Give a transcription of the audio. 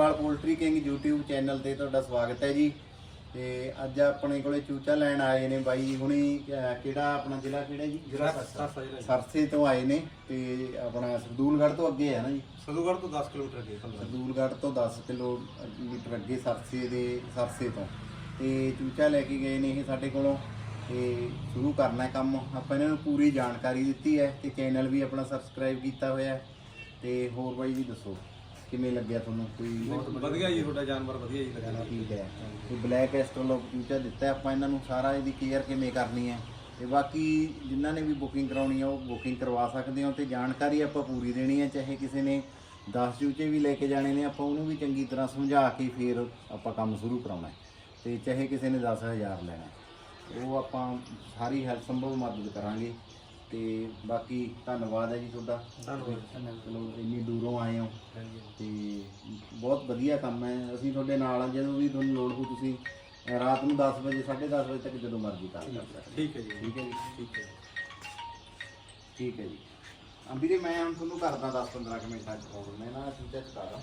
Grewal poultry king YouTube channel ਤੇ ਤੁਹਾਡਾ ਸਵਾਗਤ ਹੈ ਜੀ। ਤੇ ਅੱਜ ਆਪਣੇ ਕੋਲੇ ਚੂਚਾ ਲੈਣ ਆਏ ਨੇ ਬਾਈ ਜੀ ਹੁਣੀ ਕਿਹੜਾ ਆਪਣਾ ਜ਼ਿਲ੍ਹਾ ਕਿਹੜਾ ਜੀ? ਸਰਸੇ। ਤੋਂ ਆਏ ਨੇ ਤੇ ਆਪਣਾ ਸਰਦੂਲਗੜ੍ਹ ਤੋਂ ਅੱਗੇ ਹੈ ਨਾ ਜੀ? ਸਦੂਗੜ ਤੋਂ 10 ਕਿਲੋਮੀਟਰ ਅੱਗੇ 15 ਸਰਦੂਲਗੜ੍ਹ ਤੋਂ 10 ਕਿਲੋਮੀਟਰ ਅੱਗੇ ਸਰਸੇ ਦੇ ਸਰਸੇ ਤੋਂ। ਤੇ ਚੂਚਾ ਲੈ ਕੇ ਗਏ ਨੇ ਇਹ ਸਾਡੇ ਕੋਲੋਂ। ਤੇ ਸ਼ੁਰੂ ਕਰਨਾ ਹੈ ਕੰਮ। ਆਪਾਂ ਇਹਨਾਂ ਨੂੰ ਪੂਰੀ ਜਾਣਕਾਰੀ ਦਿੱਤੀ ਹੈ ਤੇ ਚੈਨਲ ਵੀ ਆਪਣਾ ਸਬਸਕ੍ਰਾਈਬ ਕੀਤਾ ਹੋਇਆ ਤੇ ਹੋਰ ਬਾਈ ਜੀ ਦੱਸੋ। ਕਿਵੇਂ ਲੱਗਿਆ ਤੁਹਾਨੂੰ? ਕੋਈ ਵਧੀਆ ਜੀ ਤੁਹਾਡਾ ਜਾਨਵਰ ਵਧੀਆ ਜੀ ਲੱਗਿਆ ਠੀਕ ਹੈ। ਤੇ ਬਲੈਕ ਐਸਟਰੋਲ ਫੀਚਰ ਦਿੱਤਾ ਹੈ ਆਪਾਂ ਇਹਨਾਂ ਨੂੰ ਸਾਰਾ ਇਹਦੀ ਕੇਅਰ ਕਿਵੇਂ ਕਰਨੀ ਹੈ? ਤੇ ਬਾਕੀ ਜਿਨ੍ਹਾਂ ਨੇ ਵੀ ਬੁਕਿੰਗ ਕਰਾਉਣੀ ਹੈ ਉਹ ਬੁਕਿੰਗ ਕਰਵਾ ਸਕਦੇ ਹੋ ਤੇ ਜਾਣਕਾਰੀ ਆਪਾਂ ਪੂਰੀ ਦੇਣੀ ਹੈ ਚਾਹੇ ਕਿਸੇ ਨੇ 10 ਚੂਚੇ ਵੀ ਲੈ ਕੇ ਜਾਣੇ ਨੇ ਆਪਾਂ ਉਹਨੂੰ ਵੀ ਚੰਗੀ ਤਰ੍ਹਾਂ ਸਮਝਾ ਕੇ ਫਿਰ ਆਪਾਂ ਕੰਮ ਸ਼ੁਰੂ ਕਰਾਉਣਾ ਹੈ। ਤੇ ਚਾਹੇ ਕਿਸੇ ਨੇ 10000 ਲੈਣਾ ਹੈ। ਉਹ ਆਪਾਂ ਸਾਰੀ ਹੈਲਪ ਸੰਭਵ ਮਦਦ ਕਰਾਂਗੇ। ਤੇ ਬਾਕੀ ਧੰਨਵਾਦ ਹੈ ਜੀ ਤੁਹਾਡਾ। ਧੰਨਵਾਦ। ਚਲੋ ਇੰਨੀ ਦੂਰੋਂ ਆਏ ਹੋ ਤੇ ਬਹੁਤ ਵਧੀਆ ਕੰਮ ਹੈ। ਅਸੀਂ ਤੁਹਾਡੇ ਨਾਲ ਹਾਂ ਜਦੋਂ ਵੀ ਤੁਹਾਨੂੰ ਲੋੜ ਹੋ ਤੁਸੀਂ ਰਾਤ ਨੂੰ 10 ਵਜੇ 10:30 ਵਜੇ ਤੱਕ ਜਦੋਂ ਮਰਜ਼ੀ ਕਾਲ ਕਰ ਸਕਦੇ ਠੀਕ ਹੈ ਜੀ। ਠੀਕ ਹੈ ਜੀ? ਠੀਕ ਹੈ ਠੀਕ ਹੈ ਜੀ। ਅੰਬੀਰੇ ਮੈਂ ਹੁਣ ਤੁਹਾਨੂੰ ਕਰਦਾ 10 15 ਕੁ ਮਿੰਟਾਂ ਚ ਫੋਨ ਮੈਂ ਨਾ ਚੀਜ਼ਾਂ ਲਾਂ।